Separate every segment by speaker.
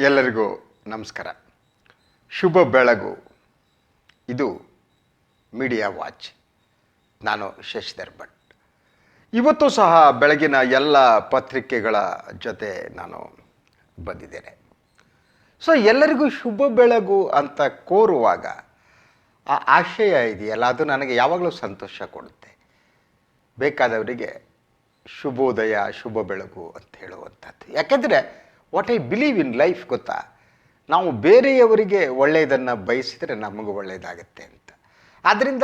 Speaker 1: ಎಲ್ಲರಿಗೂ ನಮಸ್ಕಾರ. ಶುಭ ಬೆಳಗು. ಇದು ಮೀಡಿಯಾ ವಾಚ್ ನಾನು ಶಶಿಧರ್ ಭಟ್. ಇವತ್ತು ಸಹ ಬೆಳಗಿನ ಎಲ್ಲ ಪತ್ರಿಕೆಗಳ ಜೊತೆ ನಾನು ಬಂದಿದ್ದೇನೆ. ಸೊ ಎಲ್ಲರಿಗೂ ಶುಭ ಬೆಳಗು ಅಂತ ಕೋರುವಾಗ ಆ ಆಶಯ ಇದೆಯಲ್ಲ, ಅದು ನನಗೆ ಯಾವಾಗಲೂ ಸಂತೋಷ ಕೊಡುತ್ತೆ. ಬೇಕಾದವರಿಗೆ ಶುಭೋದಯ, ಶುಭ ಬೆಳಗು ಅಂತ ಹೇಳುವಂಥದ್ದು ಯಾಕೆಂದರೆ what I believe in life ಗೊತ್ತಾ? ನಾವು ಬೇರೆಯವರಿಗೆ ಒಳ್ಳೆಯದನ್ನು ಬಯಸಿದರೆ ನಮಗೂ ಒಳ್ಳೆಯದಾಗುತ್ತೆ ಅಂತ. ಆದ್ದರಿಂದ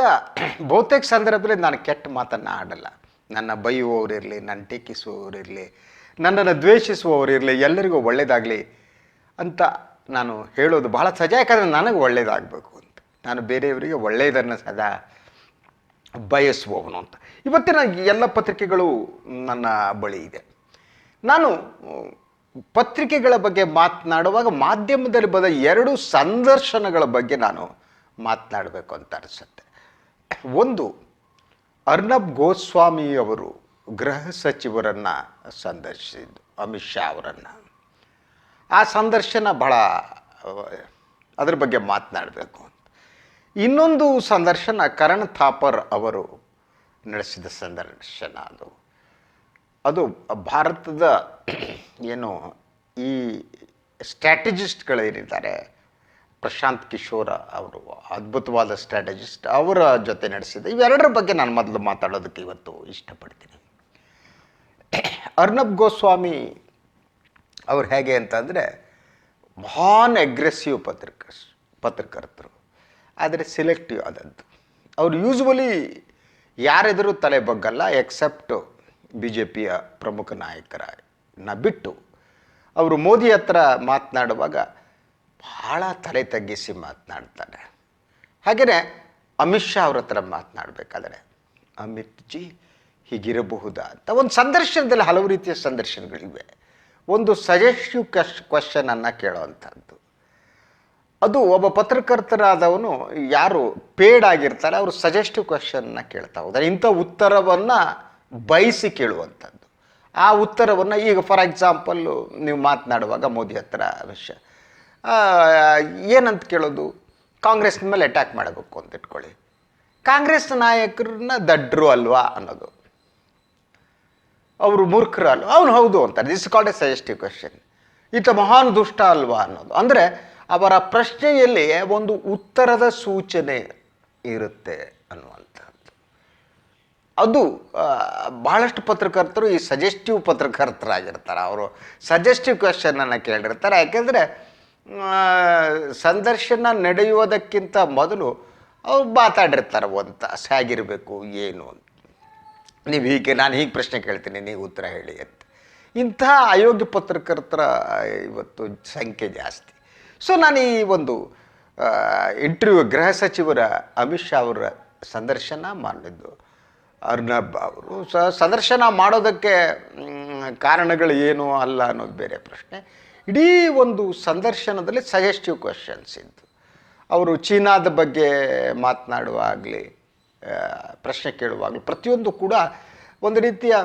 Speaker 1: ಬಹುತೇಕ ಸಂದರ್ಭದಲ್ಲಿ ನಾನು ಕೆಟ್ಟ ಮಾತನ್ನು ಆಡಲ್ಲ. ನನ್ನ ಬೈಯುವವರಿರಲಿ ನನ್ನ ಟೀಕಿಸುವವರಿರಲಿ ನನ್ನನ್ನು ದ್ವೇಷಿಸುವವರಿರಲಿ ಎಲ್ಲರಿಗೂ ಒಳ್ಳೆಯದಾಗಲಿ ಅಂತ ನಾನು ಹೇಳೋದು ಬಹಳ ಸಜಾ ಯಾಕಂದರೆ ನನಗೆ ಒಳ್ಳೆಯದಾಗಬೇಕು ಅಂತ. ನಾನು ಬೇರೆಯವರಿಗೆ ಒಳ್ಳೆಯದನ್ನು ಸದಾ ಬಯಸುವವನು ಅಂತ. ಇವತ್ತಿನ ಎಲ್ಲ ಪತ್ರಿಕೆಗಳು ನನ್ನ ಬಳಿ ಇದೆ. ನಾನು ಪತ್ರಿಕೆಗಳ ಬಗ್ಗೆ ಮಾತನಾಡುವಾಗ ಮಾಧ್ಯಮದಲ್ಲಿ ಬಂದ ಎರಡು ಸಂದರ್ಶನಗಳ ಬಗ್ಗೆ ನಾನು ಮಾತನಾಡಬೇಕು ಅಂತ ಅನಿಸುತ್ತೆ. ಒಂದು, ಅರ್ನಬ್ ಗೋಸ್ವಾಮಿ ಅವರು ಗೃಹ ಸಚಿವರನ್ನು ಸಂದರ್ಶಿಸಿದ್ದು, ಅಮಿತ್ ಶಾ ಅವರನ್ನು. ಆ ಸಂದರ್ಶನ ಬಹಳ, ಅದ್ರ ಬಗ್ಗೆ ಮಾತನಾಡಬೇಕು ಅಂತ. ಇನ್ನೊಂದು ಸಂದರ್ಶನ ಕರಣ್ ಥಾಪರ್ ಅವರು ನಡೆಸಿದ ಸಂದರ್ಶನ ಅದು. ಅದು ಭಾರತದ ಏನು ಈ ಸ್ಟ್ರಾಟಜಿಸ್ಟ್ಗಳೇನಿದ್ದಾರೆ, ಪ್ರಶಾಂತ್ ಕಿಶೋರ ಅವರು, ಅದ್ಭುತವಾದ ಸ್ಟ್ರಾಟಜಿಸ್ಟ್ ಅವರ ಜೊತೆ ನಡೆಸಿದ ಇವೆರಡರ ಬಗ್ಗೆ ನಾನು ಮೊದಲು ಮಾತಾಡೋದಕ್ಕೆ ಇವತ್ತು ಇಷ್ಟಪಡ್ತೀನಿ. ಅರ್ನಬ್ ಗೋಸ್ವಾಮಿ ಅವ್ರು ಹೇಗೆ ಅಂತಂದರೆ, ಮಹಾನ್ ಎಗ್ರೆಸಿವ್ ಪತ್ರಿಕ, ಪತ್ರಕರ್ತರು, ಆದರೆ ಸಿಲೆಕ್ಟಿವ್ ಆದದ್ದು. ಅವ್ರು ಯೂಸ್ವಲಿ ಯಾರೆದುರು ತಲೆ ಬಗ್ಗಲ್ಲ ಎಕ್ಸೆಪ್ಟ್ ಬಿ ಜೆ ಪಿಯ ಪ್ರಮುಖ ನಾಯಕರನ್ನ ಬಿಟ್ಟು ಅವರು ಮೋದಿ ಹತ್ರ ಮಾತನಾಡುವಾಗ ಭಾಳ ತಲೆ ತಗ್ಗಿಸಿ ಮಾತನಾಡ್ತಾರೆ. ಹಾಗೆಯೇ ಅಮಿತ್ ಶಾ ಅವ್ರ ಹತ್ರ ಮಾತನಾಡಬೇಕಾದ್ರೆ, ಅಮಿತ್ ಜಿ, ಹೀಗಿರಬಹುದಾ? ಅಂತ ಒಂದು ಸಂದರ್ಶನದಲ್ಲಿ ಹಲವು ರೀತಿಯ ಸಂದರ್ಶನಗಳಿವೆ. ಒಂದು ಸಜೆಸ್ಟಿವ್ ಕ್ವಶ್ ಕ್ವಶನನ್ನು ಕೇಳೋವಂಥದ್ದು ಅದು ಒಬ್ಬ ಪತ್ರಕರ್ತರಾದವನು ಯಾರು ಪೇಡ್ ಆಗಿರ್ತಾರೆ, ಅವರು ಸಜೆಸ್ಟಿವ್ ಕ್ವಶನ್ನ ಕೇಳ್ತಾ ಹೋದರೆ ಇಂಥ ಉತ್ತರವನ್ನು ಬಯಸಿ ಕೇಳುವಂಥದ್ದು. ಆ ಉತ್ತರವನ್ನು ಈಗ ಫಾರ್ ಎಕ್ಸಾಂಪಲ್ಲು ನೀವು ಮಾತನಾಡುವಾಗ ಮೋದಿ ಹತ್ರ ವಿಷಯ ಏನಂತ ಕೇಳೋದು? ಕಾಂಗ್ರೆಸ್ನ ಮೇಲೆ ಅಟ್ಯಾಕ್ ಮಾಡಬೇಕು ಅಂತ ಇಟ್ಕೊಳ್ಳಿ. ಕಾಂಗ್ರೆಸ್ ನಾಯಕರನ್ನ ದಡ್ರು ಅಲ್ವಾ ಅನ್ನೋದು. ಅವರು ಮೂರ್ಖರು ಅಲ್ವಾ? ಅವನು ಹೌದು ಅಂತಾರೆ. This called a suggestive question ಈತ ಮಹಾನ್ ದುಷ್ಟ ಅಲ್ವಾ ಅನ್ನೋದು. ಅಂದರೆ ಅವರ ಪ್ರಶ್ನೆಯಲ್ಲಿ ಒಂದು ಉತ್ತರದ ಸೂಚನೆ ಇರುತ್ತೆ. ಅದು ಭಾಳಷ್ಟು ಪತ್ರಕರ್ತರು ಈ ಸಜೆಸ್ಟಿವ್ ಪತ್ರಕರ್ತರಾಗಿರ್ತಾರೆ. ಅವರು ಸಜೆಸ್ಟಿವ್ ಕ್ವೆಶನನ್ನು ಕೇಳಿರ್ತಾರೆ. ಯಾಕೆಂದರೆ ಸಂದರ್ಶನ ನಡೆಯುವುದಕ್ಕಿಂತ ಮೊದಲು ಅವ್ರು ಮಾತಾಡಿರ್ತಾರೆ ಅಂತ, ಸಾಗಿರಬೇಕು, ಏನು ಅಂತ. ನೀವು ಹೀಗೆ, ನಾನು ಹೀಗೆ ಪ್ರಶ್ನೆ ಕೇಳ್ತೀನಿ, ನೀವು ಉತ್ತರ ಹೇಳಿ ಅಂತ. ಇಂತಹ ಅಯೋಗ್ಯ ಪತ್ರಕರ್ತರ ಇವತ್ತು ಸಂಖ್ಯೆ ಜಾಸ್ತಿ. ಸೊ ನಾನು ಈ ಒಂದು ಇಂಟರ್ವ್ಯೂ ಗೃಹ ಸಚಿವರ ಅಮಿತ್ ಶಾ ಅವರ ಸಂದರ್ಶನ ಮಾಡಿದ್ದು. ಅರ್ನಬ್ ಅವರು ಸ ಸಂದರ್ಶನ ಮಾಡೋದಕ್ಕೆ ಕಾರಣಗಳು ಏನು ಅಲ್ಲ ಅನ್ನೋದು ಬೇರೆ ಪ್ರಶ್ನೆ. ಇಡೀ ಒಂದು ಸಂದರ್ಶನದಲ್ಲಿ ಸಜೆಸ್ಟಿವ್ ಕ್ವಶನ್ಸ್ ಇದ್ದು. ಅವರು ಚೀನಾದ ಬಗ್ಗೆ ಮಾತನಾಡುವಾಗಲಿ ಪ್ರಶ್ನೆ ಕೇಳುವಾಗಲಿ, ಪ್ರತಿಯೊಂದು ಕೂಡ ಒಂದು ರೀತಿಯ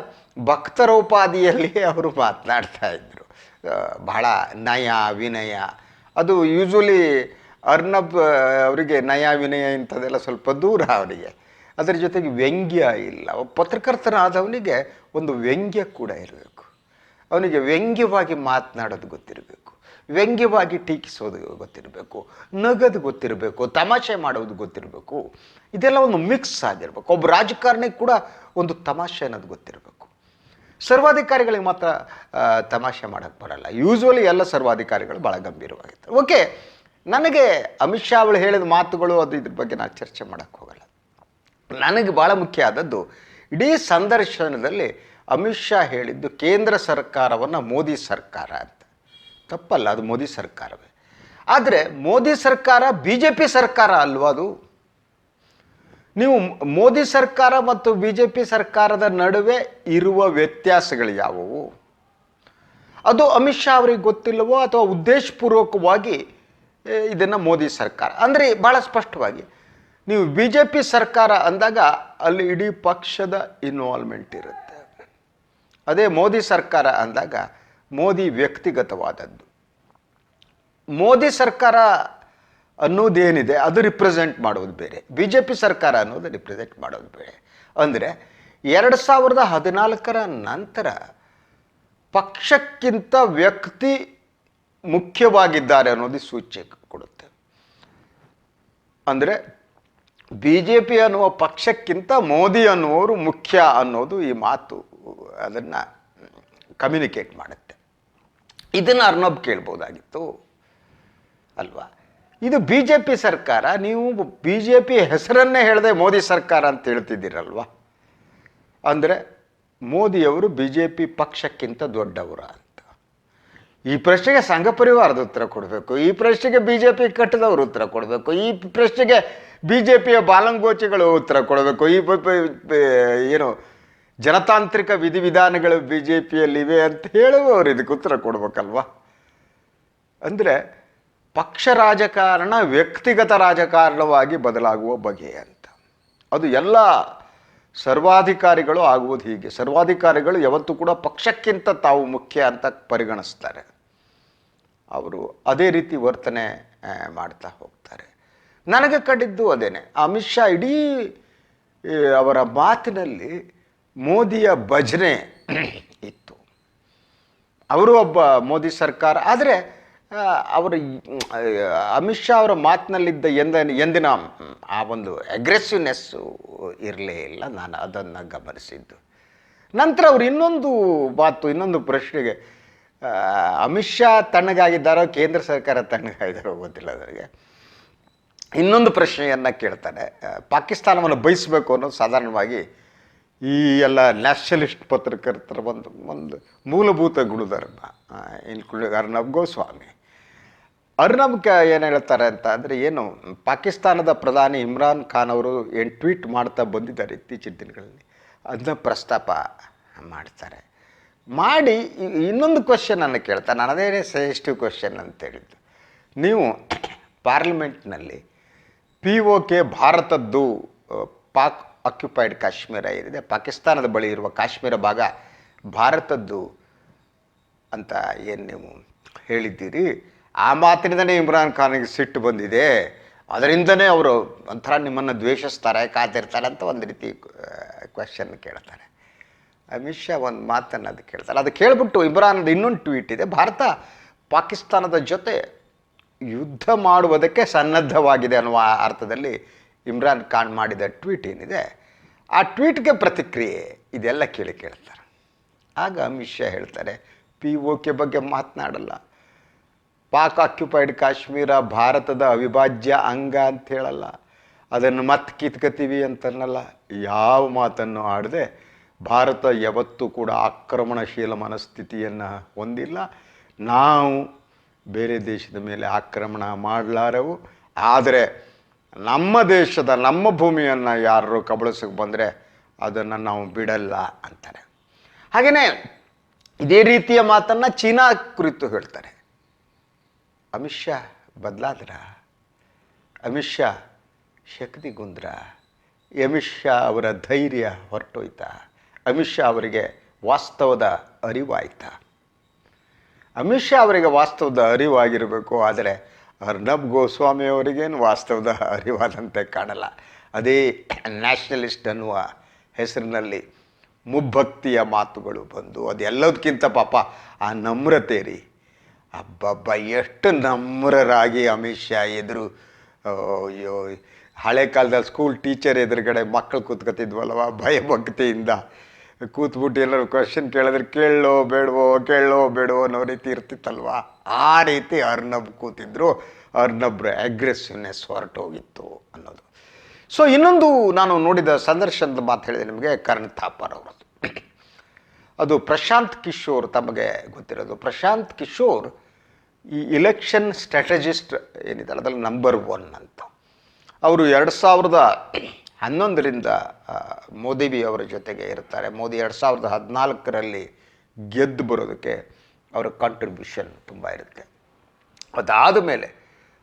Speaker 1: ಭಕ್ತರೋಪಾದಿಯಲ್ಲಿ ಅವರು ಮಾತನಾಡ್ತಾ ಇದ್ದರು ಬಹಳ ನಯ, ವಿನಯ. ಅದು ಯೂಶ್ವಲಿ ಅರ್ನಬ್ ಅವರಿಗೆ ನಯ, ವಿನಯ ಇಂಥದ್ದೆಲ್ಲ ಸ್ವಲ್ಪ ದೂರ ಅವರಿಗೆ. ಅದರ ಜೊತೆಗೆ ವ್ಯಂಗ್ಯ ಇಲ್ಲ. ಪತ್ರಕರ್ತನಾದವನಿಗೆ ಒಂದು ವ್ಯಂಗ್ಯ ಕೂಡ ಇರಬೇಕು. ಅವನಿಗೆ ವ್ಯಂಗ್ಯವಾಗಿ ಮಾತನಾಡೋದು ಗೊತ್ತಿರಬೇಕು. ವ್ಯಂಗ್ಯವಾಗಿ ಟೀಕಿಸೋದು ಗೊತ್ತಿರಬೇಕು. ನಗದು ಗೊತ್ತಿರಬೇಕು. ತಮಾಷೆ ಮಾಡೋದು ಗೊತ್ತಿರಬೇಕು. ಇದೆಲ್ಲ ಒಂದು ಮಿಕ್ಸ್ ಆಗಿರಬೇಕು. ಒಬ್ಬ ರಾಜಕಾರಣಿ ಕೂಡ ಒಂದು ತಮಾಷೆ ಅನ್ನೋದು ಗೊತ್ತಿರಬೇಕು. ಸರ್ವಾಧಿಕಾರಿಗಳಿಗೆ ಮಾತ್ರ ತಮಾಷೆ ಮಾಡೋಕ್ಕೆ ಬರಲ್ಲ. ಯೂಶ್ವಲಿ ಎಲ್ಲ ಸರ್ವಾಧಿಕಾರಿಗಳು ಭಾಳ ಗಂಭೀರವಾಗಿರ್ತಾರೆ. ಓಕೆ ನನಗೆ ಅಮಿತ್ ಶಾ ಅವಳು ಹೇಳಿದ ಮಾತುಗಳು ಅದು ಇದ್ರ ಬಗ್ಗೆ ನಾನು ಚರ್ಚೆ ಮಾಡೋಕ್ಕೆ ಹೋಗಲ್ಲ. ನನಗೆ ಭಾಳ ಮುಖ್ಯ ಆದದ್ದು, ಇಡೀ ಸಂದರ್ಶನದಲ್ಲಿ ಅಮಿತ್ ಶಾ ಹೇಳಿದ್ದು ಕೇಂದ್ರ ಸರ್ಕಾರವನ್ನು ಮೋದಿ ಸರ್ಕಾರ ಅಂತ. ತಪ್ಪಲ್ಲ, ಅದು ಮೋದಿ ಸರ್ಕಾರವೇ. ಆದರೆ ಮೋದಿ ಸರ್ಕಾರ ಬಿ ಜೆ ಪಿ ಸರ್ಕಾರ ಅಲ್ವಾ ಅದು? ನೀವು ಮೋದಿ ಸರ್ಕಾರ ಮತ್ತು ಬಿ ಜೆ ಪಿ ಸರ್ಕಾರದ ನಡುವೆ ಇರುವ ವ್ಯತ್ಯಾಸಗಳು ಯಾವುವು? ಅದು ಅಮಿತ್ ಶಾ ಅವರಿಗೆ ಗೊತ್ತಿಲ್ಲವೋ ಅಥವಾ ಉದ್ದೇಶಪೂರ್ವಕವಾಗಿ ಇದನ್ನು ಮೋದಿ ಸರ್ಕಾರ. ಅಂದರೆ ಭಾಳ ಸ್ಪಷ್ಟವಾಗಿ ನೀವು ಬಿ ಜೆ ಪಿ ಸರ್ಕಾರ ಅಂದಾಗ ಅಲ್ಲಿ ಇಡೀ ಪಕ್ಷದ ಇನ್ವಾಲ್ವ್ಮೆಂಟ್ ಇರುತ್ತೆ. ಅದೇ ಮೋದಿ ಸರ್ಕಾರ ಅಂದಾಗ ಮೋದಿ ವ್ಯಕ್ತಿಗತವಾದದ್ದು. ಮೋದಿ ಸರ್ಕಾರ ಅನ್ನೋದೇನಿದೆ ಅದು ರಿಪ್ರೆಸೆಂಟ್ ಮಾಡೋದು ಬೇರೆ. ಬಿ ಜೆ ಪಿ ಸರ್ಕಾರ ಅನ್ನೋದು ರಿಪ್ರೆಸೆಂಟ್ ಮಾಡೋದು ಬೇರೆ. ಅಂದರೆ ಎರಡು ಸಾವಿರದ ಹದಿನಾಲ್ಕರ ನಂತರ ಪಕ್ಷಕ್ಕಿಂತ ವ್ಯಕ್ತಿ ಮುಖ್ಯವಾಗಿದ್ದಾರೆ ಅನ್ನೋದು ಸೂಚ್ಯ ಕೊಡುತ್ತೆ. ಅಂದರೆ ಬಿ ಜೆ ಪಿ ಅನ್ನುವ ಪಕ್ಷಕ್ಕಿಂತ ಮೋದಿ ಅನ್ನುವರು ಮುಖ್ಯ ಅನ್ನೋದು ಈ ಮಾತು ಅದನ್ನು ಕಮ್ಯುನಿಕೇಟ್ ಮಾಡುತ್ತೆ. ಇದನ್ನು ಅರ್ನಬ್ ಕೇಳ್ಬೋದಾಗಿತ್ತು ಅಲ್ವಾ? ಇದು ಬಿ ಜೆ ಪಿ ಸರ್ಕಾರ, ನೀವು ಬಿ ಜೆ ಪಿ ಹೆಸರನ್ನೇ ಹೇಳದೆ ಮೋದಿ ಸರ್ಕಾರ ಅಂತ ಹೇಳ್ತಿದ್ದೀರಲ್ವಾ? ಅಂದರೆ ಮೋದಿಯವರು ಬಿ ಜೆ ಪಿ ಪಕ್ಷಕ್ಕಿಂತ ದೊಡ್ಡವರ ಅಂತ. ಈ ಪ್ರಶ್ನೆಗೆ ಸಂಘ ಪರಿವಾರದ ಉತ್ತರ ಕೊಡಬೇಕು, ಈ ಪ್ರಶ್ನೆಗೆ ಬಿ ಜೆ ಪಿ ಕಟ್ಟದವರು ಉತ್ತರ ಕೊಡಬೇಕು, ಈ ಪ್ರಶ್ನೆಗೆ ಬಿ ಜೆ ಪಿಯ ಬಾಲಂಗೋಚಿಗಳು ಉತ್ತರ ಕೊಡಬೇಕು. ಈ ಏನು ಜನತಾಂತ್ರಿಕ ವಿಧಿವಿಧಾನಗಳು ಬಿ ಜೆ ಪಿಯಲ್ಲಿವೆ ಅಂತ ಹೇಳುವವರು ಇದಕ್ಕೆ ಉತ್ತರ ಕೊಡ್ಬೇಕಲ್ವಾ? ಅಂದರೆ ಪಕ್ಷ ರಾಜಕಾರಣ ವ್ಯಕ್ತಿಗತ ರಾಜಕಾರಣವಾಗಿ ಬದಲಾಗುವ ಬಗೆ ಅಂತ. ಅದು ಎಲ್ಲ ಸರ್ವಾಧಿಕಾರಿಗಳು ಆಗುವುದು ಹೀಗೆ. ಸರ್ವಾಧಿಕಾರಿಗಳು ಯಾವತ್ತೂ ಕೂಡ ಪಕ್ಷಕ್ಕಿಂತ ತಾವು ಮುಖ್ಯ ಅಂತ ಪರಿಗಣಿಸ್ತಾರೆ. ಅವರು ಅದೇ ರೀತಿ ವರ್ತನೆ ಮಾಡ್ತಾ ಹೋಗ್ತಾರೆ. ನನಗೆ ಕಂಡಿದ್ದು ಅದೇನೆ. ಅಮಿತ್ ಶಾ ಇಡೀ ಅವರ ಮಾತಿನಲ್ಲಿ ಮೋದಿಯ ಭಜನೆ ಇತ್ತು. ಅವರು ಒಬ್ಬ ಮೋದಿ ಸರ್ಕಾರ, ಆದರೆ ಅವರು ಅಮಿತ್ ಶಾ ಅವರ ಮಾತಿನಲ್ಲಿದ್ದ ಎಂದ, ಎಂದಿನ ಆ ಒಂದು ಅಗ್ರೆಸಿವ್ನೆಸ್ಸು ಇರಲೇ ಇಲ್ಲ. ನಾನು ಅದನ್ನು ಗಮನಿಸಿದ್ದು. ನಂತರ ಅವರು ಇನ್ನೊಂದು ಮಾತು, ಇನ್ನೊಂದು ಪ್ರಶ್ನೆಗೆ ಅಮಿತ್ ಶಾ ತಣ್ಣಗಾಗಿದ್ದಾರೋ, ಕೇಂದ್ರ ಸರ್ಕಾರ ತಣ್ಣಗಾಗಿದ್ದಾರೋ ಗೊತ್ತಿಲ್ಲ ನನಗೆ. ಇನ್ನೊಂದು ಪ್ರಶ್ನೆಯನ್ನು ಕೇಳ್ತಾನೆ. ಪಾಕಿಸ್ತಾನವನ್ನು ಬಯಸಬೇಕು ಅನ್ನೋದು ಸಾಧಾರಣವಾಗಿ ಈ ಎಲ್ಲ ನ್ಯಾಷನಲಿಸ್ಟ್ ಪತ್ರಕರ್ತರ ಒಂದು ಒಂದು ಮೂಲಭೂತ ಗುಣಧರ್ಮ. ಇನ್ಕ್ಲೂಡಿಂಗ್ ಅರ್ನಬ್ ಗೋಸ್ವಾಮಿ. ಅರ್ನಬ್ ಕ ಏನು ಹೇಳ್ತಾರೆ ಅಂತ ಅಂದರೆ ಏನು, ಪಾಕಿಸ್ತಾನದ ಪ್ರಧಾನಿ ಇಮ್ರಾನ್ ಖಾನ್ ಅವರು ಏನು ಟ್ವೀಟ್ ಮಾಡ್ತಾ ಬಂದಿದ್ದಾರೆ ಇತ್ತೀಚಿನ ದಿನಗಳಲ್ಲಿ ಅದನ್ನ ಪ್ರಸ್ತಾಪ ಮಾಡ್ತಾರೆ. ಮಾಡಿ ಇನ್ನೊಂದು ಕ್ವಶನನ್ನು ಕೇಳ್ತಾ, ನಾನು ಅದೇ ಸಜೆಸ್ಟಿವ್ ಕ್ವಶನ್ ಅಂತ ಹೇಳಿದ್ದು. ನೀವು ಪಾರ್ಲಿಮೆಂಟ್ನಲ್ಲಿ ಪಿ ಒ ಕೆ ಭಾರತದ್ದು ಪಾಕ್ ಆಕ್ಯುಪೈಡ್ ಕಾಶ್ಮೀರ ಏನಿದೆ, ಪಾಕಿಸ್ತಾನದ ಬಳಿ ಇರುವ ಕಾಶ್ಮೀರ ಭಾಗ ಭಾರತದ್ದು ಅಂತ ಏನು ನೀವು ಹೇಳಿದ್ದೀರಿ? ಆ ಮಾತಿನಿಂದನೇ ಇಮ್ರಾನ್ ಖಾನಿಗೆ ಸಿಟ್ಟು ಬಂದಿದೆ. ಅದರಿಂದನೇ ಅವರು ಒಂಥರ ನಿಮ್ಮನ್ನು ದ್ವೇಷಿಸ್ತಾರೆ, ಕಾದಿರ್ತಾರೆ ಅಂತ ಒಂದು ರೀತಿ ಕ್ವೆಶನ್ ಕೇಳ್ತಾರೆ. ಅಮಿತ್ ಶಾ ಒಂದು ಮಾತನ್ನು ಅದು ಕೇಳ್ತಾರೆ. ಅದು ಕೇಳಿಬಿಟ್ಟು ಇಮ್ರಾನ್ದು ಇನ್ನೊಂದು ಟ್ವೀಟ್ ಇದೆ. ಭಾರತ ಪಾಕಿಸ್ತಾನದ ಜೊತೆ ಯುದ್ಧ ಮಾಡುವುದಕ್ಕೆ ಸನ್ನದ್ಧವಾಗಿದೆ ಅನ್ನುವ ಅರ್ಥದಲ್ಲಿ ಇಮ್ರಾನ್ ಖಾನ್ ಮಾಡಿದ ಟ್ವೀಟ್ ಏನಿದೆ, ಆ ಟ್ವೀಟ್ಗೆ ಪ್ರತಿಕ್ರಿಯೆ ಇದೆಲ್ಲ ಕೇಳಿ ಕೇಳ್ತಾರೆ. ಆಗ ಅಮಿತ್ ಶಾ ಹೇಳ್ತಾರೆ ಪಿ ಒ ಬಗ್ಗೆ ಮಾತನಾಡಲ್ಲ. ಪಾಕ್ ಆಕ್ಯುಪೈಡ್ ಕಾಶ್ಮೀರ, ಭಾರತದ ಅವಿಭಾಜ್ಯ ಅಂಗ ಅಂತ ಹೇಳಲ್ಲ. ಅದನ್ನು ಮತ್ತೆ ಕಿತ್ಕೋತೀವಿ ಅಂತನಲ್ಲ ಯಾವ ಮಾತನ್ನು ಆಡದೆ ಭಾರತ ಯಾವತ್ತೂ ಕೂಡ ಆಕ್ರಮಣಶೀಲ ಮನಸ್ಥಿತಿಯನ್ನು ಹೊಂದಿಲ್ಲ. ನಾವು ಬೇರೆ ದೇಶದ ಮೇಲೆ ಆಕ್ರಮಣ ಮಾಡಲಾರವು. ಆದರೆ ನಮ್ಮ ದೇಶದ, ನಮ್ಮ ಭೂಮಿಯನ್ನು ಯಾರು ಕಬಳಿಸಕ್ಕೆ ಬಂದರೆ ಅದನ್ನು ನಾವು ಬಿಡಲ್ಲ ಅಂತಾರೆ. ಹಾಗೆಯೇ ಇದೇ ರೀತಿಯ ಮಾತನ್ನು ಚೀನಾ ಕುರಿತು ಹೇಳ್ತಾರೆ. ಅಮಿತ್ ಶಾ ಬದಲಾದ್ರ? ಅಮಿತ್ ಶಾ ಶಕ್ತಿಗುಂದ್ರ ಅಮಿತ್ ಶಾ ಅವರ ಧೈರ್ಯ ಹೊರಟೋಯ್ತಾ? ಅಮಿತ್ ಶಾ ಅವರಿಗೆ ವಾಸ್ತವದ ಅರಿವಾಯ್ತಾ? ಅಮಿತ್ ಶಾ ಅವರಿಗೆ ವಾಸ್ತವದ ಅರಿವಾಗಿರಬೇಕು, ಆದರೆ ಅರ್ನಬ್ ಗೋಸ್ವಾಮಿ ಅವರಿಗೇನು ವಾಸ್ತವದ ಅರಿವಾದಂತೆ ಕಾಣಲ್ಲ. ಅದೇ ನ್ಯಾಷನಲಿಸ್ಟ್ ಅನ್ನುವ ಹೆಸರಿನಲ್ಲಿ ಮುಭಕ್ತಿಯ ಮಾತುಗಳು ಬಂದು, ಅದೆಲ್ಲದಕ್ಕಿಂತ ಪಾಪ ಆ ನಮ್ರತೆ ರೀ ಅಬ್ಬಬ್ಬ, ಎಷ್ಟು ನಮ್ರರಾಗಿ ಅಮಿತ್ ಶಾ ಎದುರು ಹಳೆ ಕಾಲದಲ್ಲಿ ಸ್ಕೂಲ್ ಟೀಚರ್ ಎದುರುಗಡೆ ಮಕ್ಕಳು ಕೂತ್ಕೊತಿದ್ವಲ್ವ ಭಯಭಕ್ತಿಯಿಂದ. ಕೂತ್ಬಿಟ್ಟು ಎಲ್ಲರೂ ಕ್ವಶನ್ ಕೇಳಿದ್ರೆ, ಕೇಳೋ ಬೇಡವೋ ಕೇಳೋ ಬೇಡವೋ ಅನ್ನೋ ರೀತಿ ಇರ್ತಿತ್ತಲ್ವ? ಆ ರೀತಿ ಅರ್ನಬ್ ಕೂತಿದ್ರು. ಅರ್ನಬ್ರ ಅಗ್ರೆಸಿವ್ನೆಸ್ ಹೊರಟೋಗಿತ್ತು ಅನ್ನೋದು. ಸೊ ಇನ್ನೊಂದು ನಾನು ನೋಡಿದ ಸಂದರ್ಶನದ ಮಾತು ಹೇಳಿದೆ ನಿಮಗೆ ಕರಣ್ ಥಾಪರ್ ಅವರದ್ದು. ಅದು ಪ್ರಶಾಂತ್ ಕಿಶೋರ್ ತಮಗೆ ಗೊತ್ತಿರೋದು. ಪ್ರಶಾಂತ್ ಕಿಶೋರ್ ಈ ಇಲೆಕ್ಷನ್ ಸ್ಟ್ರಾಟಜಿಸ್ಟ್ ಏನಿದೆ ಅದರಲ್ಲಿ ನಂಬರ್ ಒನ್ ಅಂತ. ಅವರು ಎರಡು ಸಾವಿರದ ಹನ್ನೊಂದರಿಂದ ಮೋದಿ ಬಿ ಅವರ ಜೊತೆಗೆ ಇರ್ತಾರೆ. ಮೋದಿ ಎರಡು ಸಾವಿರದ ಹದಿನಾಲ್ಕರಲ್ಲಿ ಗೆದ್ದು ಬರೋದಕ್ಕೆ ಅವರ ಕಾಂಟ್ರಿಬ್ಯೂಷನ್ ತುಂಬ ಇರುತ್ತೆ. ಅದಾದ ಮೇಲೆ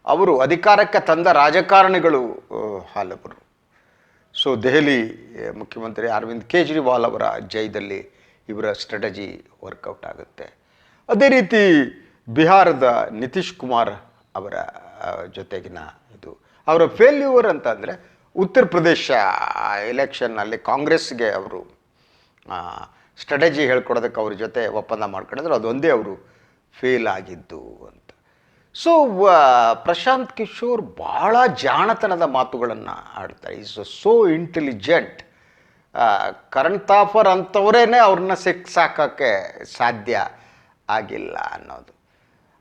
Speaker 1: ಅವರು ಅಧಿಕಾರಕ್ಕೆ ತಂದ ರಾಜಕಾರಣಿಗಳು ಹಲವರು. ಸೊ ದೆಹಲಿ ಮುಖ್ಯಮಂತ್ರಿ ಅರವಿಂದ್ ಕೇಜ್ರಿವಾಲ್ ಅವರ ಜೈದಲ್ಲಿ ಇವರ ಸ್ಟ್ರಾಟಜಿ ವರ್ಕೌಟ್ ಆಗುತ್ತೆ. ಅದೇ ರೀತಿ ಬಿಹಾರದ ನಿತೀಶ್ ಕುಮಾರ್ ಅವರ ಜೊತೆಗಿನ ಇದು. ಅವರ ಫೇಲ್ಯೂವರ್ ಅಂತಂದರೆ ಉತ್ತರ ಪ್ರದೇಶ ಎಲೆಕ್ಷನ್ನಲ್ಲಿ ಕಾಂಗ್ರೆಸ್ಗೆ ಅವರು ಸ್ಟ್ರಾಟಜಿ ಹೇಳ್ಕೊಡೋದಕ್ಕೆ ಅವ್ರ ಜೊತೆ ಒಪ್ಪಂದ ಮಾಡ್ಕೊಂಡಿದ್ರು ಅದೊಂದೇ ಅವರು ಫೇಲ್ ಆಗಿದ್ದು ಅಂತ. ಸೊ ಪ್ರಶಾಂತ್ ಕಿಶೋರ್ ಭಾಳ ಜಾಣತನದ ಮಾತುಗಳನ್ನು ಆಡ್ತಾರೆ. Is so intelligent Karan Thapar ಅಂಥವರೇ ಅವ್ರನ್ನ ಸಿಕ್, ಸಾಕೋಕ್ಕೆ ಸಾಧ್ಯ ಆಗಿಲ್ಲ ಅನ್ನೋದು.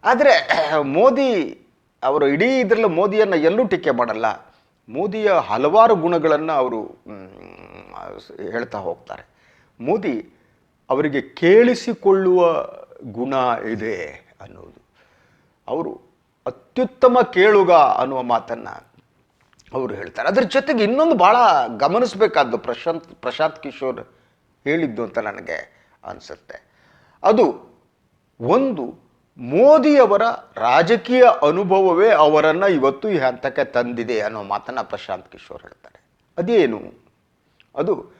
Speaker 1: ಆದರೆ, ಮೋದಿ ಅವರು ಇಡೀ ಇದರಲ್ಲಿ ಮೋದಿಯನ್ನು ಎಲ್ಲೂ ಟೀಕೆ ಮಾಡಲ್ಲ. ಮೋದಿಯ ಹಲವಾರು ಗುಣಗಳನ್ನು ಅವರು ಹೇಳ್ತಾ ಹೋಗ್ತಾರೆ. ಮೋದಿ ಅವರಿಗೆ ಕೇಳಿಸಿಕೊಳ್ಳುವ ಗುಣ ಇದೆ ಅನ್ನೋದು ಅವರು ಅತ್ಯುತ್ತಮ ಕೇಳುಗ ಅನ್ನುವ ಮಾತನ್ನು ಅವರು ಹೇಳ್ತಾರೆ. ಅದ್ರ ಜೊತೆಗೆ ಇನ್ನೊಂದು ಭಾಳ ಗಮನಿಸಬೇಕಾದ್ದು ಪ್ರಶಾಂತ್ ಪ್ರಶಾಂತ್ ಕಿಶೋರ್ ಹೇಳಿದ್ದು ಅಂತ ನನಗೆ ಅನಿಸುತ್ತೆ. ಅದು ಒಂದು ಮೋದಿಯವರ ರಾಜಕೀಯ ಅನುಭವವೇ ಅವರನ್ನು ಇವತ್ತು ಈ ಹಂತಕ್ಕೆ ತಂದಿದೆ ಅನ್ನೋ ಮಾತನ್ನು ಪ್ರಶಾಂತ್ ಕಿಶೋರ್ ಹೇಳ್ತಾರೆ. ಅದೇನು? ಅದು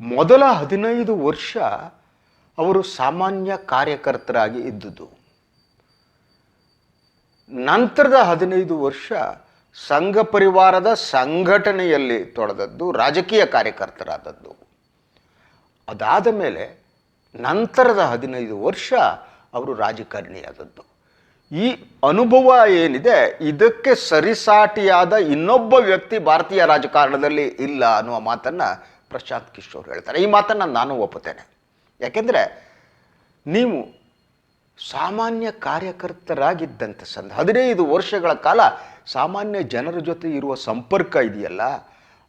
Speaker 1: ಮೊದಲ ಹದಿನೈದು ವರ್ಷ ಅವರು ಸಾಮಾನ್ಯ ಕಾರ್ಯಕರ್ತರಾಗಿ ಇದ್ದುದು ನಂತರದ ಹದಿನೈದು ವರ್ಷ ಸಂಘ ಪರಿವಾರದ ಸಂಘಟನೆಯಲ್ಲಿ ತೊಡೆದದ್ದು, ರಾಜಕೀಯ ಕಾರ್ಯಕರ್ತರಾದದ್ದು. ಅದಾದ ಮೇಲೆ ನಂತರದ ಹದಿನೈದು ವರ್ಷ ಅವರು ರಾಜಕಾರಣಿಯಾದದ್ದು. ಈ ಅನುಭವ ಏನಿದೆ, ಇದಕ್ಕೆ ಸರಿಸಾಟಿಯಾದ ಇನ್ನೊಬ್ಬ ವ್ಯಕ್ತಿ ಭಾರತೀಯ ರಾಜಕಾರಣದಲ್ಲಿ ಇಲ್ಲ ಅನ್ನುವ ಮಾತನ್ನು ಪ್ರಶಾಂತ್ ಕಿಶೋರ್ ಹೇಳ್ತಾರೆ. ಈ ಮಾತನ್ನು ನಾನು ಒಪ್ಪುತ್ತೇನೆ. ಯಾಕೆಂದರೆ, ನೀವು ಸಾಮಾನ್ಯ ಕಾರ್ಯಕರ್ತರಾಗಿದ್ದಂಥ ಸಂದ ಹದಿನೈದು ವರ್ಷಗಳ ಕಾಲ ಸಾಮಾನ್ಯ ಜನರ ಜೊತೆ ಇರುವ ಸಂಪರ್ಕ ಇದೆಯಲ್ಲ,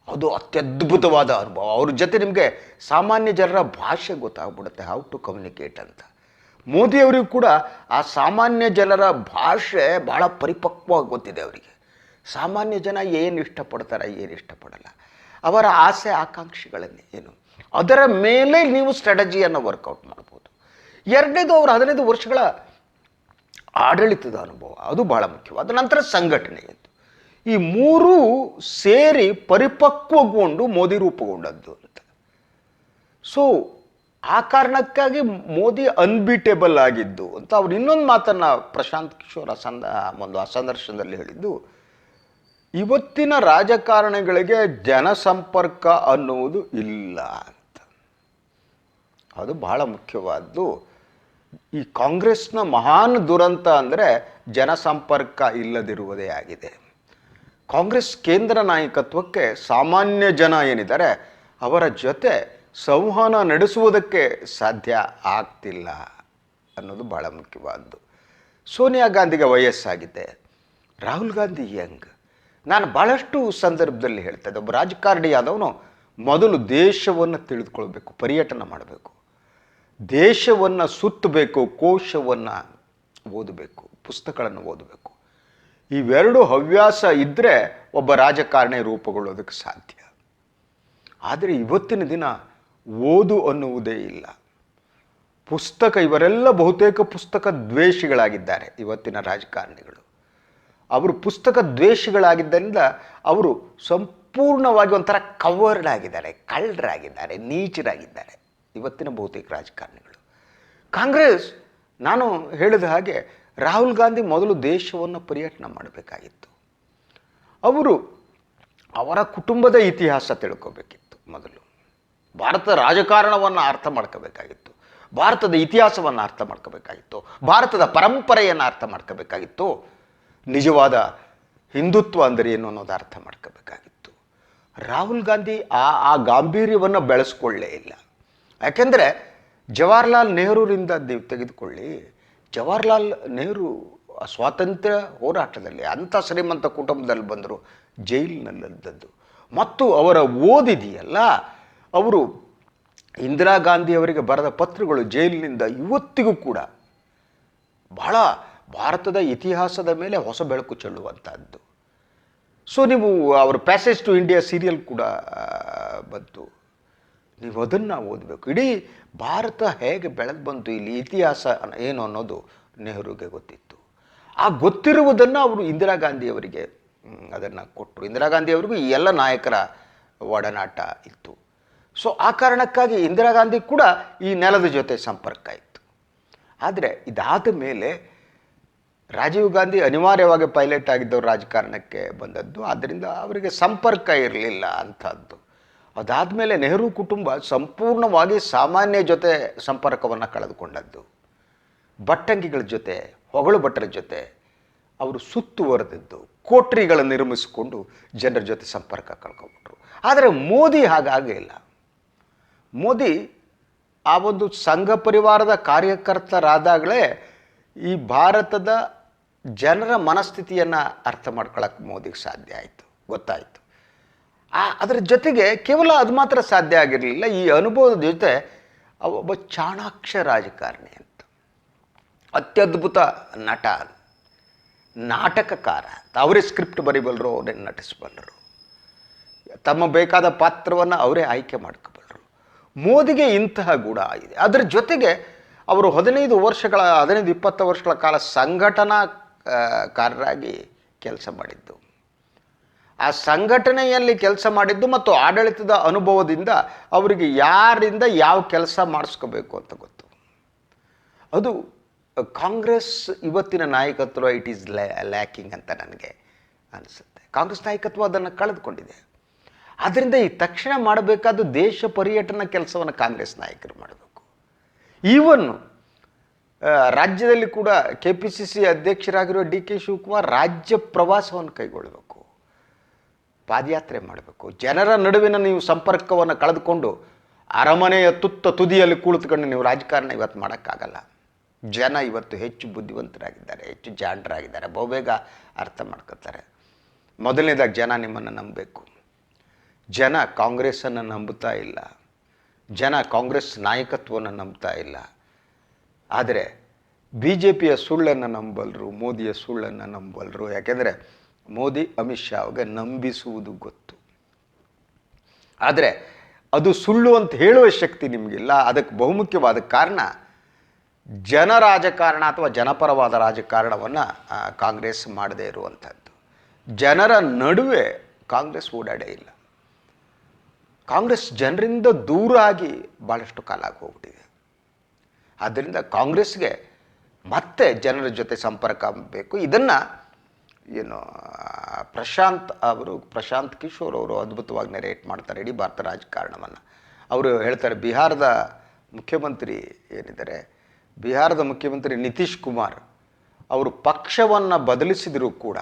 Speaker 1: ಅದು ಅತ್ಯದ್ಭುತವಾದ ಅನುಭವ. ಅವ್ರ ಜೊತೆ ನಿಮಗೆ ಸಾಮಾನ್ಯ ಜನರ ಭಾಷೆ ಗೊತ್ತಾಗ್ಬಿಡುತ್ತೆ ಹೌ ಟು ಕಮ್ಯುನಿಕೇಟ್ ಅಂತ. ಮೋದಿಯವರಿಗೂ ಕೂಡ ಆ ಸಾಮಾನ್ಯ ಜನರ ಭಾಷೆ ಭಾಳ ಪರಿಪಕ್ವವಾಗಿ ಗೊತ್ತಿದೆ ಅವರಿಗೆ. ಸಾಮಾನ್ಯ ಜನ ಏನು ಇಷ್ಟಪಡ್ತಾರೆ, ಏನು ಇಷ್ಟಪಡಲ್ಲ. ಅವರ ಆಸೆ, ಆಕಾಂಕ್ಷೆಗಳನ್ನೇ ಏನು? ಅದರ ಮೇಲೆ ನೀವು ಸ್ಟ್ರಾಟಜಿಯನ್ನು ವರ್ಕೌಟ್ ಮಾಡ್ಬೋದು. ಎರಡನೇದು ಅವರು ಹದಿನೈದು ವರ್ಷಗಳ ಆಡಳಿತದ ಅನುಭವ. ಅದು ಬಹಳ ಮುಖ್ಯವಾದ ನಂತರ ಸಂಘಟನೆ ಎಂದು ಈ ಮೂರೂ ಸೇರಿ ಪರಿಪಕ್ವಗೊಂಡು ಮೋದಿ ರೂಪುಗೊಂಡದ್ದು ಅಂತ. ಸೊ ಆ ಕಾರಣಕ್ಕಾಗಿ ಮೋದಿ ಅನ್ಬೀಟೇಬಲ್ ಆಗಿದ್ದು ಅಂತ ಅವ್ರು ಇನ್ನೊಂದು ಮಾತನ್ನು ಪ್ರಶಾಂತ್ ಕಿಶೋರ್ ಆ ಸಂದ ಒಂದು ಅಸಂದರ್ಶನದಲ್ಲಿ ಸಂದರ್ಶನದಲ್ಲಿ ಹೇಳಿದ್ದು, ಇವತ್ತಿನ ರಾಜಕಾರಣಿಗಳಿಗೆ ಜನಸಂಪರ್ಕ ಅನ್ನುವುದು ಇಲ್ಲ ಅಂತ. ಅದು ಬಹಳ ಮುಖ್ಯವಾದ್ದು. ಈ ಕಾಂಗ್ರೆಸ್ನ ಮಹಾನ್ ದುರಂತ ಅಂದರೆ ಜನಸಂಪರ್ಕ ಇಲ್ಲದಿರುವುದೇ ಆಗಿದೆ. ಕಾಂಗ್ರೆಸ್ ಕೇಂದ್ರ ನಾಯಕತ್ವಕ್ಕೆ ಸಾಮಾನ್ಯ ಜನ ಏನಿದ್ದಾರೆ, ಅವರ ಜೊತೆ ಸಂವಹನ ನಡೆಸುವುದಕ್ಕೆ ಸಾಧ್ಯ ಆಗ್ತಿಲ್ಲ ಅನ್ನೋದು ಬಹಳ ಮುಖ್ಯವಾದ್ದು. ಸೋನಿಯಾ ಗಾಂಧಿಗೆ ವಯಸ್ಸಾಗಿದೆ. ರಾಹುಲ್ ಗಾಂಧಿ ಯಂಗ್. ನಾನು ಭಾಳಷ್ಟು ಸಂದರ್ಭದಲ್ಲಿ ಹೇಳ್ತಾ ಇದ್ದೆ, ಒಬ್ಬ ರಾಜಕಾರಣಿಯಾದವನು ಮೊದಲು ದೇಶವನ್ನು ತಿಳಿದುಕೊಳ್ಬೇಕು, ಪರ್ಯಟನ ಮಾಡಬೇಕು. ದೇಶವನ್ನು ಸುತ್ತಬೇಕು, ಕೋಶವನ್ನು ಓದಬೇಕು, ಪುಸ್ತಕಗಳನ್ನು ಓದಬೇಕು. ಇವೆರಡು ಹವ್ಯಾಸ ಇದ್ದರೆ ಒಬ್ಬ ರಾಜಕಾರಣಿ ರೂಪುಗೊಳ್ಳೋದಕ್ಕೆ ಸಾಧ್ಯ. ಆದರೆ ಇವತ್ತಿನ ದಿನ ಓದು ಅನ್ನುವುದೇ ಇಲ್ಲ. ಪುಸ್ತಕ, ಇವರೆಲ್ಲ ಬಹುತೇಕ ಪುಸ್ತಕ ದ್ವೇಷಿಗಳಾಗಿದ್ದಾರೆ ಇವತ್ತಿನ ರಾಜಕಾರಣಿಗಳು. ಅವರು ಪುಸ್ತಕ ದ್ವೇಷಿಗಳಾಗಿದ್ದರಿಂದ ಅವರು ಸಂಪೂರ್ಣವಾಗಿ ಒಂಥರ ಕವರ್ಡ್ ಆಗಿದ್ದಾರೆ ಕಳ್ಳರಾಗಿದ್ದಾರೆ, ನೀಚರಾಗಿದ್ದಾರೆ ಇವತ್ತಿನ ಬಹುತೇಕ ರಾಜಕಾರಣಿಗಳು. ಕಾಂಗ್ರೆಸ್, ನಾನು ಹೇಳಿದ ಹಾಗೆ ರಾಹುಲ್ ಗಾಂಧಿ ಮೊದಲು ದೇಶವನ್ನು ಪರ್ಯಟನೆ ಮಾಡಬೇಕಾಗಿತ್ತು. ಅವರು ಅವರ ಕುಟುಂಬದ ಇತಿಹಾಸ ತಿಳ್ಕೋಬೇಕಿತ್ತು ಮೊದಲು. ಭಾರತ ರಾಜಕಾರಣವನ್ನು ಅರ್ಥ ಮಾಡ್ಕೋಬೇಕಾಗಿತ್ತು. ಭಾರತದ ಇತಿಹಾಸವನ್ನು ಅರ್ಥ ಮಾಡ್ಕೋಬೇಕಾಗಿತ್ತು. ಭಾರತದ ಪರಂಪರೆಯನ್ನು ಅರ್ಥ ಮಾಡ್ಕೋಬೇಕಾಗಿತ್ತು. ನಿಜವಾದ ಹಿಂದುತ್ವ ಅಂದರೆ ಏನು ಅನ್ನೋದು ಅರ್ಥ ಮಾಡ್ಕೋಬೇಕಾಗಿತ್ತು. ರಾಹುಲ್ ಗಾಂಧಿ ಆ ಆ ಗಾಂಭೀರ್ಯವನ್ನು ಬೆಳೆಸ್ಕೊಳ್ಳೇ ಇಲ್ಲ. ಯಾಕೆಂದರೆ ಜವಾಹರ್ಲಾಲ್ ನೆಹರೂರಿಂದ ನೀವು ತೆಗೆದುಕೊಳ್ಳಿ, ಜವಾಹರ್ಲಾಲ್ ನೆಹರು ಸ್ವಾತಂತ್ರ್ಯ ಹೋರಾಟದಲ್ಲಿ ಅಂಥ ಶ್ರೀಮಂತ ಕುಟುಂಬದಲ್ಲಿ ಬಂದರು ಜೈಲಿನಲ್ಲಿದ್ದದ್ದು. ಮತ್ತು ಅವರ ಓದಿದೆಯಲ್ಲ ಅವರು ಇಂದಿರಾ ಗಾಂಧಿ ಅವರಿಗೆ ಬರೆದ ಪತ್ರಗಳು ಜೈಲಿನಿಂದ ಇವತ್ತಿಗೂ ಕೂಡ ಬಹಳ ಭಾರತದ ಇತಿಹಾಸದ ಮೇಲೆ ಹೊಸ ಬೆಳಕು ಚೆಲ್ಲುವಂಥದ್ದು ಸೊ ನೀವು ಅವ್ರ ಪ್ಯಾಸೇಜ್ ಟು ಇಂಡಿಯಾ ಸೀರಿಯಲ್ ಕೂಡ ಬಂತು. ನೀವು ಅದನ್ನು ಓದಬೇಕು. ಇಡೀ ಭಾರತ ಹೇಗೆ ಬೆಳೆದು ಬಂತು, ಇಲ್ಲಿ ಇತಿಹಾಸ ಏನು ಅನ್ನೋದು ನೆಹರುಗೆ ಗೊತ್ತಿತ್ತು. ಆ ಗೊತ್ತಿರುವುದನ್ನು ಅವರು ಇಂದಿರಾ ಗಾಂಧಿಯವರಿಗೆ ಅದನ್ನು ಕೊಟ್ಟರು. ಇಂದಿರಾ ಗಾಂಧಿಯವರಿಗೂ ಈ ಎಲ್ಲ ನಾಯಕರ ಒಡನಾಟ ಇತ್ತು. ಸೊ ಆ ಕಾರಣಕ್ಕಾಗಿ ಇಂದಿರಾ ಗಾಂಧಿ ಕೂಡ ಈ ನೆಲದ ಜೊತೆ ಸಂಪರ್ಕ ಇತ್ತು. ಆದರೆ ಇದಾದ ಮೇಲೆ ರಾಜೀವ್ ಗಾಂಧಿ ಅನಿವಾರ್ಯವಾಗಿ ಪೈಲಟ್ ಆಗಿದ್ದವರು ರಾಜಕಾರಣಕ್ಕೆ ಬಂದದ್ದು. ಆದ್ದರಿಂದ ಅವರಿಗೆ ಸಂಪರ್ಕ ಇರಲಿಲ್ಲ ಅಂಥದ್ದು ಅದಾದಮೇಲೆ ನೆಹರು ಕುಟುಂಬ ಸಂಪೂರ್ಣವಾಗಿ ಸಾಮಾನ್ಯ ಜೊತೆ ಸಂಪರ್ಕವನ್ನು ಕಳೆದುಕೊಂಡದ್ದು. ಬಟ್ಟಂಗಿಗಳ ಜೊತೆ, ಹೊಗಳು ಭಟ್ಟರ ಜೊತೆ ಅವರು ಸುತ್ತುವರೆದಿದ್ದು ಕೋಟ್ರಿಗಳನ್ನು ನಿರ್ಮಿಸಿಕೊಂಡು ಜನರ ಜೊತೆ ಸಂಪರ್ಕ ಕಳ್ಕೊಂಡ್ಬಿಟ್ರು ಆದರೆ ಮೋದಿ ಹಾಗಾಗಲಿಲ್ಲ ಮೋದಿ ಆ ಒಂದು ಸಂಘ ಪರಿವಾರದ ಕಾರ್ಯಕರ್ತರಾದಾಗಲೇ ಈ ಭಾರತದ ಜನರ ಮನಸ್ಥಿತಿಯನ್ನು ಅರ್ಥ ಮಾಡ್ಕೊಳ್ಳೋಕೆ ಮೋದಿಗೆ ಸಾಧ್ಯ ಆಯಿತು, ಗೊತ್ತಾಯಿತು. ಆ, ಅದರ ಜೊತೆಗೆ ಕೇವಲ ಅದು ಮಾತ್ರ ಸಾಧ್ಯ ಆಗಿರಲಿಲ್ಲ, ಈ ಅನುಭವದ ಜೊತೆ ಒಬ್ಬ ಚಾಣಾಕ್ಷ ರಾಜಕಾರಣಿ ಅಂತ. ಅತ್ಯದ್ಭುತ ನಟ ನಾಟಕಕಾರ ಅವರೇ ಸ್ಕ್ರಿಪ್ಟ್ ಬರೀಬಲ್ಲರು ಅವರೇ ನಟಿಸಬಲ್ಲರು ತಮ್ಮ ಬೇಕಾದ ಪಾತ್ರವನ್ನು ಅವರೇ ಆಯ್ಕೆ ಮಾಡ್ಕೋಬಲ್ಲರು ಮೋದಿಗೆ ಇಂತಹ ಗುಣ ಇದೆ ಅದರ ಜೊತೆಗೆ ಅವರು ಹದಿನೈದು ವರ್ಷಗಳ, ಹದಿನೈದು ಇಪ್ಪತ್ತು ವರ್ಷಗಳ ಕಾಲ ಸಂಘಟನಾ ಕಾರರಾಗಿ ಕೆಲಸ ಮಾಡಿದ್ದು. ಆ ಸಂಘಟನೆಯಲ್ಲಿ ಕೆಲಸ ಮಾಡಿದ್ದು ಮತ್ತು ಆಡಳಿತದ ಅನುಭವದಿಂದ ಅವರಿಗೆ ಯಾರಿಂದ ಯಾವ ಕೆಲಸ ಮಾಡಿಸ್ಕೋಬೇಕು ಅಂತ ಗೊತ್ತು. ಅದು ಕಾಂಗ್ರೆಸ್ ಇವತ್ತಿನ ನಾಯಕತ್ವ ಇಟ್ ಈಸ್ ಲ್ಯಾಕಿಂಗ್ ಅಂತ ನನಗೆ ಅನಿಸುತ್ತೆ. ಕಾಂಗ್ರೆಸ್ ನಾಯಕತ್ವ ಅದನ್ನು ಕಳೆದುಕೊಂಡಿದೆ. ಆದ್ದರಿಂದ ಈ ತಕ್ಷಣ ಮಾಡಬೇಕಾದ ದೇಶ ಪರ್ಯಟನ ಕೆಲಸವನ್ನು ಕಾಂಗ್ರೆಸ್ ನಾಯಕರು ಮಾಡಬೇಕು. ಈವನ್ನು ರಾಜ್ಯದಲ್ಲಿ ಕೂಡ ಕೆ ಪಿ ಸಿ ಸಿ ಅಧ್ಯಕ್ಷರಾಗಿರುವ ಡಿ ಕೆ ಶಿವಕುಮಾರ್ ರಾಜ್ಯ ಪ್ರವಾಸವನ್ನು ಕೈಗೊಳ್ಳಬೇಕು. ಪಾದಯಾತ್ರೆ ಮಾಡಬೇಕು. ಜನರ ನಡುವಿನ ನೀವು ಸಂಪರ್ಕವನ್ನು ಕಳೆದುಕೊಂಡು ಅರಮನೆಯ ತುತ್ತ ತುದಿಯಲ್ಲಿ ಕುಳಿತುಕೊಂಡು ನೀವು ರಾಜಕಾರಣ ಇವತ್ತು ಮಾಡೋಕ್ಕಾಗಲ್ಲ. ಜನ ಇವತ್ತು ಹೆಚ್ಚು ಬುದ್ಧಿವಂತರಾಗಿದ್ದಾರೆ, ಹೆಚ್ಚು ಜಾಣರಾಗಿದ್ದಾರೆ. ಬಹುಬೇಗ ಅರ್ಥ ಮಾಡ್ಕೋತಾರೆ ಮೊದಲನೇದಾಗಿ ಜನ ನಿಮ್ಮನ್ನು ನಂಬಬೇಕು. ಜನ ಕಾಂಗ್ರೆಸ್ಸನ್ನು ನಂಬುತ್ತಾ ಇಲ್ಲ. ಜನ ಕಾಂಗ್ರೆಸ್ ನಾಯಕತ್ವವನ್ನು ನಂಬ್ತಾ ಇಲ್ಲ. ಆದರೆ ಬಿ ಜೆ ಪಿಯ ಸುಳ್ಳನ್ನು ನಂಬಲ್ರು, ಮೋದಿಯ ಸುಳ್ಳನ್ನು ನಂಬಲ್ರು. ಯಾಕೆಂದರೆ ಮೋದಿ, ಅಮಿತ್ ಶಾ ಅವ್ರಿಗೆ ನಂಬಿಸುವುದು ಗೊತ್ತು. ಆದರೆ ಅದು ಸುಳ್ಳು ಅಂತ ಹೇಳುವ ಶಕ್ತಿ ನಿಮಗಿಲ್ಲ. ಅದಕ್ಕೆ ಬಹುಮುಖ್ಯವಾದ ಕಾರಣ ಜನ ರಾಜಕಾರಣ ಅಥವಾ ಜನಪರವಾದ ರಾಜಕಾರಣವನ್ನು ಕಾಂಗ್ರೆಸ್ ಮಾಡದೇ ಇರುವಂಥದ್ದು ಜನರ ನಡುವೆ ಕಾಂಗ್ರೆಸ್ ಓಡಾಡೇ ಇಲ್ಲ. ಕಾಂಗ್ರೆಸ್ ಜನರಿಂದ ದೂರ ಆಗಿ ಭಾಳಷ್ಟು ಕಾಲ ಆಗಿ ಹೋಗ್ಬಿಟ್ಟಿದೆ ಆದ್ದರಿಂದ ಕಾಂಗ್ರೆಸ್ಗೆ ಮತ್ತೆ ಜನರ ಜೊತೆ ಸಂಪರ್ಕ ಬೇಕು. ಇದನ್ನು ಏನು, ಪ್ರಶಾಂತ್ ಅವರು, ಪ್ರಶಾಂತ್ ಕಿಶೋರ್ ಅವರು ಅದ್ಭುತವಾಗಿ ನೆರೇಟ್ ಮಾಡ್ತಾರೆ ಇಡೀ ಭಾರತ ರಾಜಕಾರಣವನ್ನು. ಅವರು ಹೇಳ್ತಾರೆ, ಬಿಹಾರದ ಮುಖ್ಯಮಂತ್ರಿ ಏನಿದ್ದಾರೆ? ಬಿಹಾರದ ಮುಖ್ಯಮಂತ್ರಿ ನಿತೀಶ್ ಕುಮಾರ್ ಅವರು ಪಕ್ಷವನ್ನು ಬದಲಿಸಿದರೂ ಕೂಡ.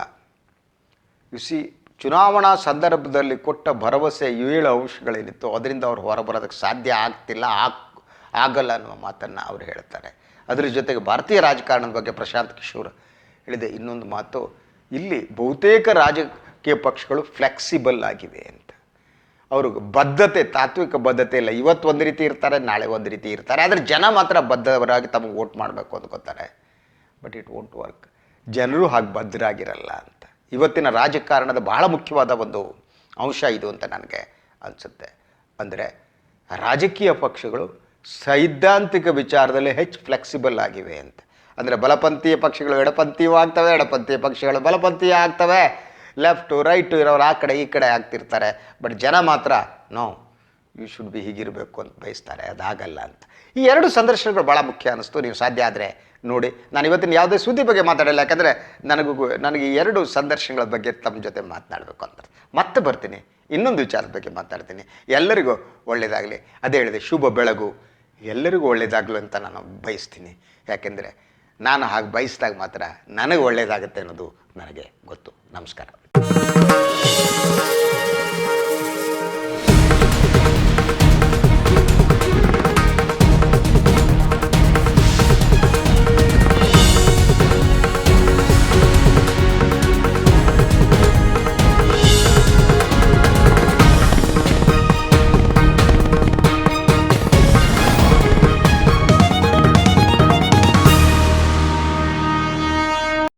Speaker 1: ಯು ಸಿ ಚುನಾವಣಾ ಸಂದರ್ಭದಲ್ಲಿ ಕೊಟ್ಟ ಭರವಸೆ ಏಳು ಅಂಶಗಳೇನಿತ್ತು ಅದರಿಂದ ಅವ್ರು ಹೊರಬರೋದಕ್ಕೆ ಸಾಧ್ಯ ಆಗ್ತಿಲ್ಲ, ಆಗ್, ಆಗಲ್ಲ ಅನ್ನುವ ಮಾತನ್ನು ಅವರು ಹೇಳ್ತಾರೆ. ಅದರ ಜೊತೆಗೆ ಭಾರತೀಯ ರಾಜಕಾರಣದ ಬಗ್ಗೆ ಪ್ರಶಾಂತ್ ಕಿಶೋರ್ ಹೇಳಿದೆ ಇನ್ನೊಂದು ಮಾತು, ಇಲ್ಲಿ ಬಹುತೇಕ ರಾಜಕೀಯ ಪಕ್ಷಗಳು ಫ್ಲೆಕ್ಸಿಬಲ್ ಆಗಿವೆ ಅಂತ. ಅವ್ರಿಗೆ ಬದ್ಧತೆ, ತಾತ್ವಿಕ ಬದ್ಧತೆ ಇಲ್ಲ. ಇವತ್ತು ಒಂದು ರೀತಿ ಇರ್ತಾರೆ, ನಾಳೆ ಒಂದು ರೀತಿ ಇರ್ತಾರೆ. ಆದರೆ ಜನ ಮಾತ್ರ ಬದ್ಧವರಾಗಿ ತಮಗೆ ವೋಟ್ ಮಾಡಬೇಕು ಅಂದ್ಕೋತಾರೆ. But it won't work. ಜನರು ಹಾಗೆ ಬದ್ಧರಾಗಿರಲ್ಲ ಅಂತ. ಇವತ್ತಿನ ರಾಜಕಾರಣದ ಬಹಳ ಮುಖ್ಯವಾದ ಒಂದು ಅಂಶ ಇದು ಅಂತ ನನಗೆ ಅನಿಸುತ್ತೆ. ಅಂದರೆ ರಾಜಕೀಯ ಪಕ್ಷಗಳು ಸೈದ್ಧಾಂತಿಕ ವಿಚಾರದಲ್ಲಿ ಹೆಚ್ಚು ಫ್ಲೆಕ್ಸಿಬಲ್ ಆಗಿವೆ ಅಂತ. ಅಂದರೆ ಬಲಪಂಥೀಯ ಪಕ್ಷಗಳು ಎಡಪಂಥೀಯ ಆಗ್ತವೆ, ಎಡಪಂಥೀಯ ಪಕ್ಷಗಳು ಬಲಪಂಥೀಯ ಆಗ್ತವೆ. ಲೆಫ್ಟು ರೈಟು ಇರೋರು ಆ ಕಡೆ ಈ ಕಡೆ ಆಗ್ತಿರ್ತಾರೆ. ಬಟ್ ಜನ ಮಾತ್ರ ನೋ ಯು ಶುಡ್ ಬಿ ಹೀಗಿರಬೇಕು ಅಂತ ಬಯಸ್ತಾರೆ. ಅದಾಗಲ್ಲ ಅಂತ. ಈ ಎರಡು ಸಂದರ್ಶನಗಳು ಭಾಳ ಮುಖ್ಯ ಅನ್ನಿಸ್ತು ನೀವು ಸಾಧ್ಯ ಆದರೆ ನೋಡಿ, ನಾನು ಇವತ್ತಿನ ಯಾವುದೇ ಸುದ್ದಿ ಬಗ್ಗೆ ಮಾತಾಡಲ್ಲ, ಯಾಕಂದರೆ ನನಗೂ ನನಗೆ ಎರಡು ಸಂದರ್ಶನಗಳ ಬಗ್ಗೆ ತಮ್ಮ ಜೊತೆ ಮಾತನಾಡಬೇಕು ಅಂತ. ಮತ್ತೆ ಬರ್ತೀನಿ, ಇನ್ನೊಂದು ವಿಚಾರದ ಬಗ್ಗೆ ಮಾತಾಡ್ತೀನಿ ಎಲ್ಲರಿಗೂ ಒಳ್ಳೆಯದಾಗಲಿ ಅದೇ ಹೇಳಿದೆ, ಶುಭ ಬೆಳಗು. ಎಲ್ಲರಿಗೂ ಒಳ್ಳೆಯದಾಗಲು ಅಂತ ನಾನು ಬಯಸ್ತೀನಿ. ಯಾಕೆಂದರೆ ನಾನು ಹಾಗೆ ಬಯಸಿದಾಗ ಮಾತ್ರ ನನಗೆ ಒಳ್ಳೆಯದಾಗುತ್ತೆ ಅನ್ನೋದು ನನಗೆ ಗೊತ್ತು. ನಮಸ್ಕಾರ.